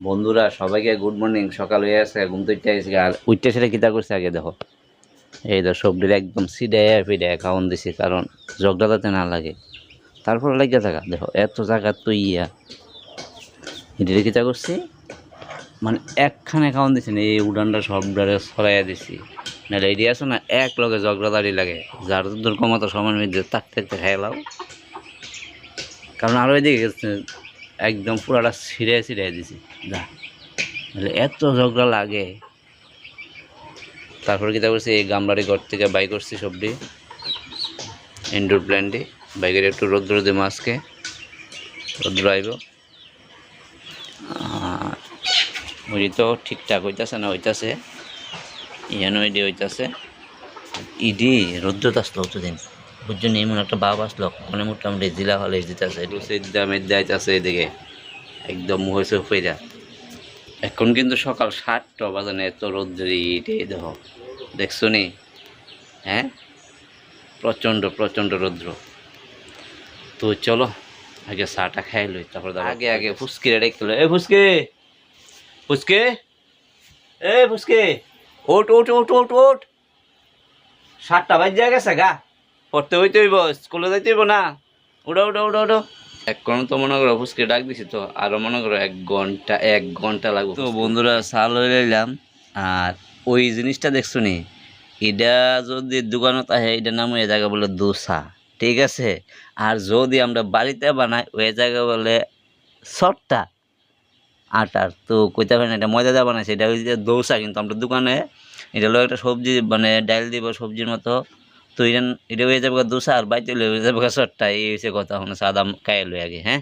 বন্ধুরা, সবাইকে good morning সকাল হয়ে আছে ঘুম থেকে আইসি আর উঠতে সেটা কিতা করছে আগে দেখো। এই তো সবজির একদম সিডায় ফিডায় খাওয়ান দিছি, কারণ জগটা যাতে না লাগে। তারপরে লাগিয়ে থাকা, দেখো, এত জায়গা তো ইয়া। এটিতে কিতা করছি? মানে একখানে খাওয়ান দিছি না, এই উডানটা সবটারে সরাইয়া দিছি। নাহলে এটি আছে না, এক লগে দাঁড়িয়ে লাগে। যার দূর কমাতো সমান মধ্যে তাক থাকতে খাইলাও কারণ আরও এদিকে গেছে একদম পুরাটা ছিঁড়ে ছিঁড়ে দিছি। যা। নাহলে এত ঝগড়া লাগে। তারপরে কি করছি এই গামলারি ঘর থেকে বাই করছি সবটি। ইনডোর প্ল্যান্টে বাইকের একটু রৌদ্র দিয়ে মাছকে রৌদ্র আইব। ওই তো ঠিকঠাক হইতাছে না, হইতাছে। ইয়ানো ইডি হইতাছে। ইডি রৌদ্র আসলো অতদিন। বুঝছেন এমন একটা বাপ আসলো মানে মোটামুটি জেলা হলে দিতেছে মেদ্দা আইতাছে এদিকে একদম হয়েছে ফেরা এখন কিন্তু সকাল সাতটা বাজানে এত রৌদ্র ইটে দেখো দেখছ নি? হ্যাঁ? প্রচণ্ড প্রচণ্ড রৌদ্র। তো চলো আগে চাটা খাই লই তারপর আগে আগে ফুসকি রেডে খেলো এ ফুসকে ফুসকে এ ফুসকে। ওট ওট ওট ওট ওট সাতটা বাজে গেছে গা। পড়তে হইতে হইব স্কুলে যাইতে হইব না? উঠো উঠো উঠো উঠো এখন তো মনে করো ফুসকে ডাক দিছি তো আরও মনে করো এক ঘণ্টা এক ঘণ্টা লাগবে তো বন্ধুরা সাল হয়ে নিলাম আর ওই জিনিসটা দেখছ নি? এটা যদি দোকানত আহে এটা নাম ওই জায়গা বলে দোসা ঠিক আছে? আর যদি আমরা বাড়িতে বানাই ওই জায়গা বলে সটটা আটার। তো কইতে পারি না এটা ময়দা দেওয়া বানাইছে এটা হচ্ছে দোসা কিন্তু আমরা দোকানে এটা হলো একটা সবজি মানে ডাল দিব সবজির মতো। তো এটা এটা হয়ে যাবে দোসা আর বাইতে হয়ে যাবে সটটা এই হচ্ছে কথা হচ্ছে সাদা খাই লই আগে হ্যাঁ?